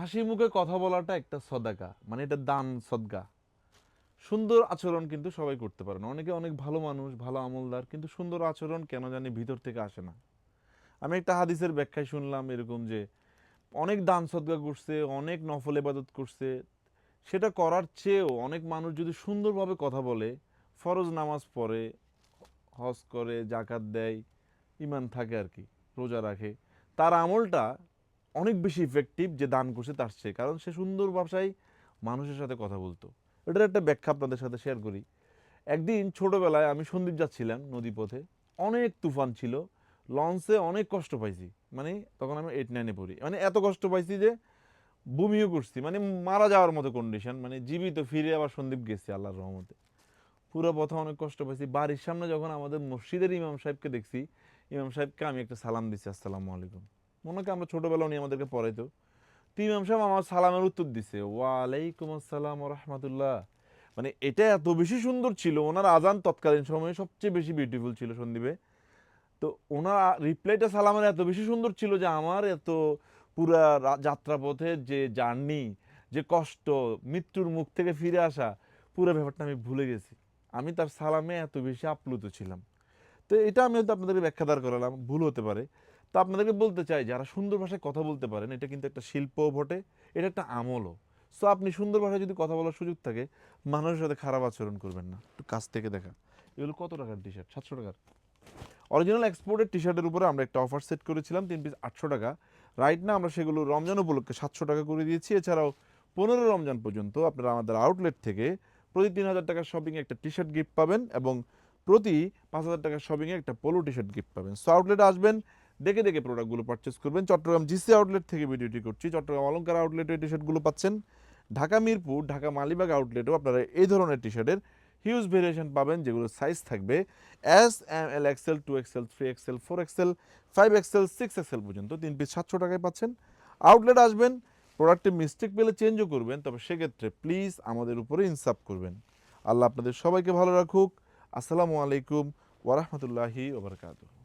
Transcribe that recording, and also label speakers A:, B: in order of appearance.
A: হাসি মুখে কথা বলাটা একটা সদাকা মানে এটা দান সদগা। সুন্দর আচরণ কিন্তু সবাই করতে পারে না। অনেকে অনেক ভালো মানুষ, ভালো আমলদার, কিন্তু সুন্দর আচরণ কেন জানি ভিতর থেকে আসে না। আমি একটা হাদিসের ব্যাখ্যায় শুনলাম এরকম যে, অনেক দান সদগা করছে, অনেক নফল ইবাদত করছে, সেটা করার চেয়েও অনেক মানুষ যদি সুন্দরভাবে কথা বলে, ফরজ নামাজ পড়ে, হজ করে, জাকাত দেয় ইমান থাকে আর কি, রোজা রাখে, তার আমলটা অনেক বেশি ইফেক্টিভ যে দান করছে তার চেয়ে। কারণ সে সুন্দর ভাষায় মানুষের সাথে কথা বলতো। এটার একটা ব্যাখ্যা আপনাদের সাথে শেয়ার করি। একদিন ছোটবেলায় আমি সন্দীপ যাচ্ছিলাম নদীপথে। অনেক তুফান ছিল। লঞ্চে অনেক কষ্ট পাইছি। মানে তখন আমি এইট নাইনে পড়ি। মানে এত কষ্ট পাইছি যে বমিও করছি। মানে মারা যাওয়ার মতো কন্ডিশন মানে জীবিত ফিরে আবার সন্দীপ গেছি আল্লাহর রহমতে। পুরো পথে অনেক কষ্ট পাইছি। বাড়ির সামনে যখন আমাদের মসজিদের ইমাম সাহেবকে দেখছি, ইমাম সাহেবকে আমি একটা সালাম দিচ্ছি, আসসালামু আলাইকুম। মনে হয় আমরা ছোটবেলা উনি আমাদেরকে পড়াইতো। তো ইমাম সাহেব আমার সালামের উত্তর দিছে, ওয়ালাইকুম আসসালাম রহমতুল্লাহ। মানে এটা এত বেশি সুন্দর ছিল, ওনার আজান তৎকালীন সময়ে সবচেয়ে বেশি বিউটিফুল ছিল সন্দীপে। তো ওনার রিপ্লাইটা সালামের এত বেশি সুন্দর ছিল যে আমার এত পুরা যাত্রাপথের যে জার্নি যে কষ্ট, মৃত্যুর মুখ থেকে ফিরে আসা, পুরো ব্যাপারটা আমি ভুলে গেছি। আমি তার সালামে এত বেশি আপ্লুত ছিলাম। তো এটা আমি হয়তো আপনাদেরকে ব্যাখ্যাদার করালাম, ভুল হতে পারে। তো আপনাদেরকে বলতে চাই, যারা সুন্দর ভাষায় কথা বলতে পারেন, এটা কিন্তু একটা শিল্পও বটে, এটা একটা আমলও। সো আপনি সুন্দর ভাষায় যদি কথা বলার সুযোগ থাকে, মানুষের সাথে খারাপ আচরণ করবেন না। একটু কাছ থেকে দেখা। এগুলো কত টাকার টি শার্ট সাতশো টাকার। অরিজিনাল এক্সপোর্টের টি শার্টের উপরে আমরা একটা অফার সেট করেছিলাম, তিন পিস আটশো টাকা। রাইট না আমরা সেগুলো রমজান উপলক্ষে সাতশো টাকা করে দিয়েছি। এছাড়াও পনেরো রমজান পর্যন্ত আপনারা আমাদের আউটলেট থেকে প্রতি তিন হাজার টাকার শপিংয়ে একটা টি শার্ট গিফট পাবেন এবং প্রতি পাঁচ হাজার টাকার শপিংয়ে একটা পোলো টি শার্ট গিফট পাবেন সো আউটলেটে আসবেন দেখে দেখে প্রোডাক্টগুলো পারচেস করবেন। চট্টগ্রাম জিসি আউটলেট থেকে ভিডিওটি করছি। চট্টগ্রাম অলঙ্কার আউটলেটে টি শার্টগুলো পাচ্ছেন। ঢাকা মিরপুর, ঢাকা মালিবাগ আউটলেটেও আপনারা এই ধরনের টি শার্টের হিউজ ভেরিয়েশন পাবেন, যেগুলো সাইজ থাকবে S M L XL two XL three XL four XL five XL six XL পর্যন্ত তিন পিস সাতশো টাকায় পাচ্ছেন। আউটলেট আসবেন প্রোডাক্টে মিস্টেক পেলে চেঞ্জও করবেন, তবে সেক্ষেত্রে প্লিজ আমাদের উপরে ইনসাফ করবেন। আল্লাহ আপনাদের সবাইকে ভালো রাখুক। আসসালামু আলাইকুম ওরহমতুল্লাহি ওবরকাতুহ